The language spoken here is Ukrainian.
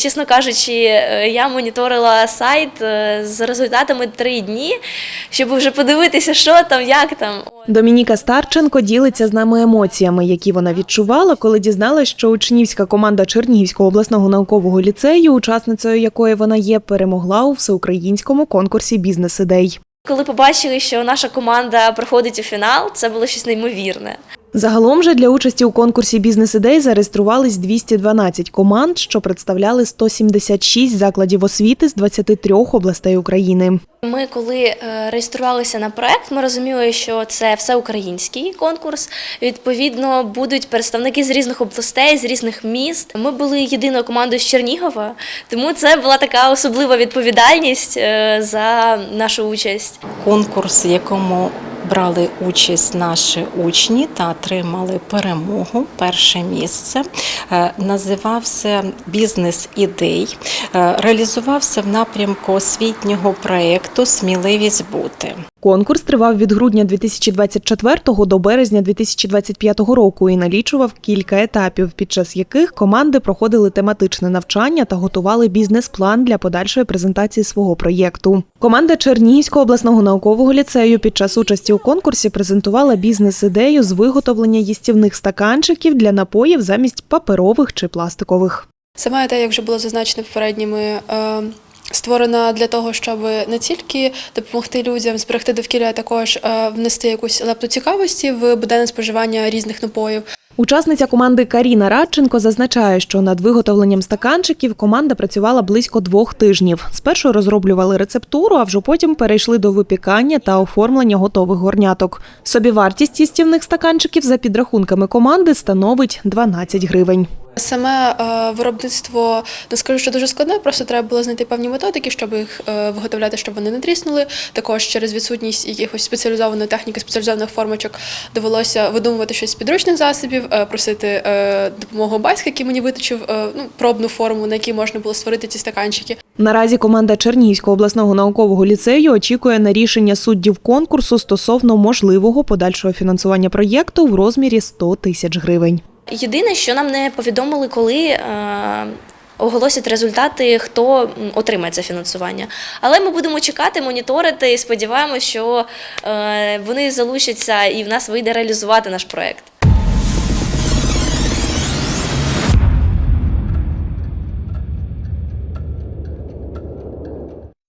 Чесно кажучи, е, я моніторила сайт е, з результатами три дні, щоб вже подивитися, що там, як там. Домініка Старченко ділиться з нами емоціями, які вона відчувала, коли дізналась, що учнівська команда Чернігівського обласного наукового ліцею, учасницею якої вона є, перемогла у всеукраїнському конкурсі бізнес-ідей. Коли побачили, що наша команда проходить у фінал, це було щось неймовірне. Загалом же для участі у конкурсі бізнес-ідей зареєструвались 212 команд, що представляли 176 закладів освіти з 23 областей України. Ми, коли е, реєструвалися на проект, ми розуміли, що це всеукраїнський конкурс. Відповідно, будуть представники з різних областей, з різних міст. Ми були єдиною командою з Чернігова, тому це була така особлива відповідальність е, за нашу участь. конкурс, якому брали участь наші учні та отримали перемогу. Перше місце Е, називався Бізнес ідей, Е, реалізувався в напрямку освітнього проєкту Сміливість бути. Конкурс тривав від грудня 2024 до березня 2025 року і налічував кілька етапів, під час яких команди проходили тематичне навчання та готували бізнес-план для подальшої презентації свого проєкту. Команда Чернігівського обласного наукового ліцею під час участі у конкурсі презентувала бізнес-ідею з виготовлення їстівних стаканчиків для напоїв замість паперових чи пластикових. Сама ідея, як вже було зазначено попередніми, е, створена для того, щоб не тільки допомогти людям зберегти довкілля, а також е, внести якусь лепту цікавості в буденне споживання різних напоїв. Учасниця команди Каріна Радченко зазначає, що над виготовленням стаканчиків команда працювала близько двох тижнів. Спершу розроблювали рецептуру, а вже потім перейшли до випікання та оформлення готових горняток. Собівартість їстівних стаканчиків за підрахунками команди становить 12 гривень. Саме е, виробництво не скажу, що дуже складне, просто треба було знайти певні методики, щоб їх е, виготовляти, щоб вони не тріснули. Також через відсутність якихось спеціалізованої техніки, спеціалізованих формочок довелося видумувати щось з підручних засобів, е, просити допомогу батька, який мені виточив ну, пробну форму, на якій можна було створити ці стаканчики. Наразі команда Чернігівського обласного наукового ліцею очікує на рішення суддів конкурсу стосовно можливого подальшого фінансування проєкту в розмірі 100 тисяч гривень. Єдине, що нам не повідомили, коли е, оголосять результати, хто отримає це фінансування. Але ми будемо чекати, моніторити і сподіваємося, що е, вони залучаться і в нас вийде реалізувати наш проект.